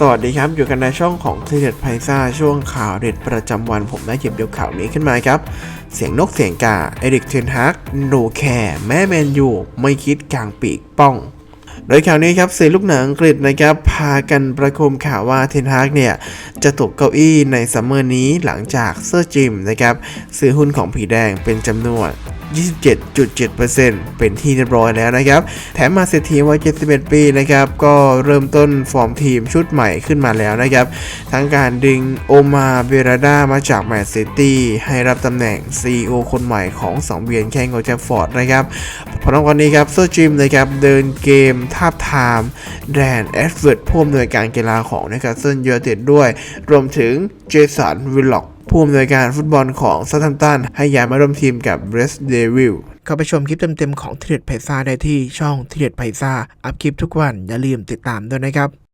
สวัสดีครับ อยู่กันในช่องของทีเด็ดไพซ่าช่วงข่าวเด็ดประจำวันผมได้หยิบยกข่าวนี้ขึ้นมาครับ เสียงนกเสียงกา เอริกเทนฮักโนแคร์แม่แมนยู ไม่คิดกลางปีกป้อง โดยข่าวนี้ครับสื่อลูกหนังอังกฤษนะครับพากันประโคมข่าวว่าเทนฮากเนี่ยจะตกเก้าอี้ในซัมเมอร์นี้หลังจากเซอร์จิมนะครับซื้อหุ้นของผีแดงเป็นจำนวน 27.7%เป็นที่เรียบร้อยแล้วนะครับ แถมมาเศรษฐีวัย71 ปีนะครับ ก็เริ่มต้นฟอร์มทีมชุดใหม่ขึ้นมาแล้วนะครับ ทั้งการดึงโอมาเบราดามาจากแมนซิตี้ให้รับตำแหน่ง CEO คนใหม่ของสองเวียนแข่งกับแจ็คฟอร์ดนะครับพร้อมกันนี้ครับเซอร์จิมนะครับเดินเกมทาบทามแดนแอดเวิร์ดผู้อำนวยการกีฬาของนะคาสเซนยูไนเต็ดด้วย รวมถึงเจสันวิลล็อกผู้อำนวยการฟุตบอลของซัตทัมตันให้ย้ายมาร่วมทีมกับเบรสเดวิลเข้าไปชมคลิปเต็มๆของทีเด็ดไพซ่าได้ที่ช่องทีเด็ดไพซ่าอัพคลิปทุกวันอย่าลืมติดตามด้วยนะครับ